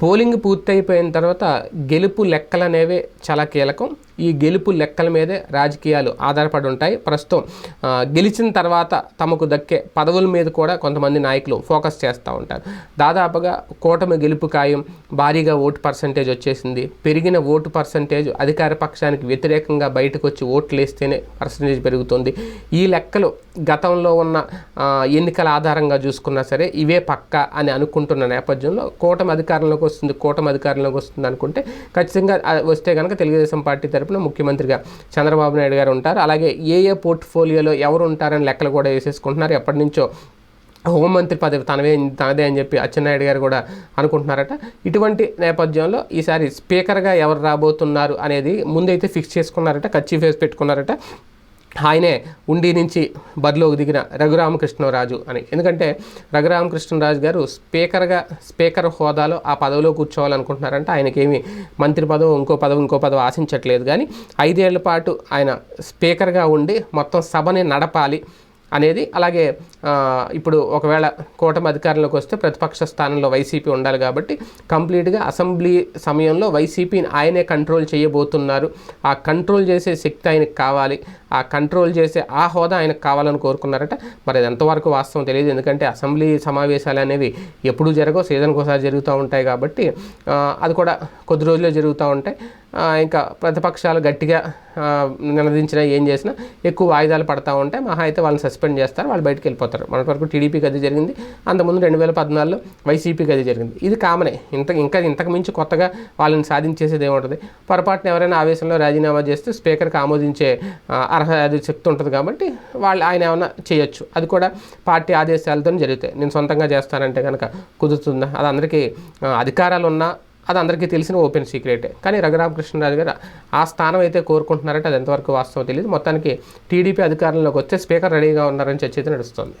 Polling పూర్తయిపోయిన తర్వాత గెలుపు లెక్కలు అనేవి చాలా కీలకం. ఈ గెలుపు లెక్కల మీదే రాజకీయాలు ఆధారపడి ఉంటాయి. ప్రస్తుతం గెలిచిన తర్వాత తమకు దక్కే పదవుల మీద కూడా కొంతమంది నాయకులు ఫోకస్ చేస్తూ ఉంటారు. దాదాపుగా కూటమి గెలుపు ఖాయం భారీగా ఓటు పర్సంటేజ్ వచ్చేసింది. పెరిగిన ఓటు పర్సంటేజ్ అధికార పక్షానికి వ్యతిరేకంగా బయటకు వచ్చి ఓట్లు వేస్తేనే పర్సంటేజ్ పెరుగుతుంది. ఈ లెక్కలు గతంలో ఉన్న ఎన్నికల ఆధారంగా చూసుకున్నా సరే ఇవే పక్క అని అనుకుంటున్న నేపథ్యంలో కూటమి అధికారంలోకి వస్తుంది కూటమి అధికారంలోకి వస్తుంది అనుకుంటే ఖచ్చితంగా వస్తే కనుక తెలుగుదేశం పార్టీ తరపున ముఖ్యమంత్రిగా చంద్రబాబు నాయుడు గారు ఉంటారు. అలాగే ఏ ఏ పోర్ట్ఫోలియోలో ఎవరు ఉంటారని లెక్కలు కూడా వేసేసుకుంటున్నారు. ఎప్పటి నుంచో హోంమంత్రి పదవి తనవే తనదే అని చెప్పి అచ్చెన్నాయుడు గారు కూడా అనుకుంటున్నారట. ఇటువంటి నేపథ్యంలో ఈసారి స్పీకర్గా ఎవరు రాబోతున్నారు అనేది ముందైతే ఫిక్స్ చేసుకున్నారట కచ్చి ఫేస్ పెట్టుకున్నారట. ఆయనే ఉండి నుంచి బదిలోకి దిగిన రఘురామకృష్ణరాజు అని. ఎందుకంటే రఘురామకృష్ణరాజు గారు స్పీకర్గా స్పీకర్ హోదాలో ఆ పదవిలో కూర్చోవాలనుకుంటున్నారంటే ఆయనకేమి మంత్రి పదవి ఇంకో పదవి ఇంకో పదవి ఆశించట్లేదు. కానీ ఐదేళ్ళ పాటు ఆయన స్పీకర్గా ఉండి మొత్తం సభని నడపాలి. అనేది అలాగే ఇప్పుడు ఒకవేళ కూటమి అధికారంలోకి వస్తే ప్రతిపక్ష స్థానంలో వైసీపీ ఉండాలి కాబట్టి కంప్లీట్గా అసెంబ్లీ సమయంలో వైసీపీని ఆయనే కంట్రోల్ చేయబోతున్నారు. ఆ కంట్రోల్ చేసే శక్తి ఆయనకు కావాలి. ఆ కంట్రోల్ చేసే ఆ హోదా ఆయనకు కావాలని కోరుకున్నారట. మరి అది ఎంతవరకు వాస్తవం తెలియదు. ఎందుకంటే అసెంబ్లీ సమావేశాలు అనేవి ఎప్పుడూ జరగవు సీజన్కి ఒకసారి జరుగుతూ ఉంటాయి కాబట్టి అది కూడా కొద్ది రోజులే జరుగుతూ ఉంటాయి. ఇంకా ప్రతిపక్షాలు గట్టిగా నిలదించినా ఏం చేసినా ఎక్కువ వాయిదాలు పడతా ఉంటే మహా అయితే వాళ్ళని సస్పెండ్ చేస్తారు వాళ్ళు బయటకు వెళ్ళిపోతారు. మన వరకు టీడీపీకి అది జరిగింది. అంతకుముందు రెండు వేల పద్నాలుగులో వైసీపీకి అది జరిగింది. ఇది కామనే. ఇంత ఇంకా ఇంతకు మించి కొత్తగా వాళ్ళని సాధించేసేది ఏముంటుంది? పొరపాటున ఎవరైనా ఆవేశంలో రాజీనామా చేస్తే స్పీకర్కి ఆమోదించే అర్హత అది శక్తి ఉంటుంది కాబట్టి వాళ్ళు ఆయన ఏమైనా చేయొచ్చు. అది కూడా పార్టీ ఆదేశాలతో జరుగుతాయి. నేను సొంతంగా చేస్తానంటే కనుక కుదురుతుందా? అది అందరికీ అధికారాలు ఉన్నా అది అందరికీ తెలిసిన ఓపెన్ సీక్రెటే. కానీ రఘురామకృష్ణరాజు గారు ఆ స్థానం అయితే కోరుకుంటున్నారంటే అది ఎంతవరకు వాస్తవం తెలియదు. మొత్తానికి టీడీపీ అధికారంలోకి వస్తే స్పీకర్ రెడీగా ఉన్నారని చర్చ అయితే నడుస్తుంది.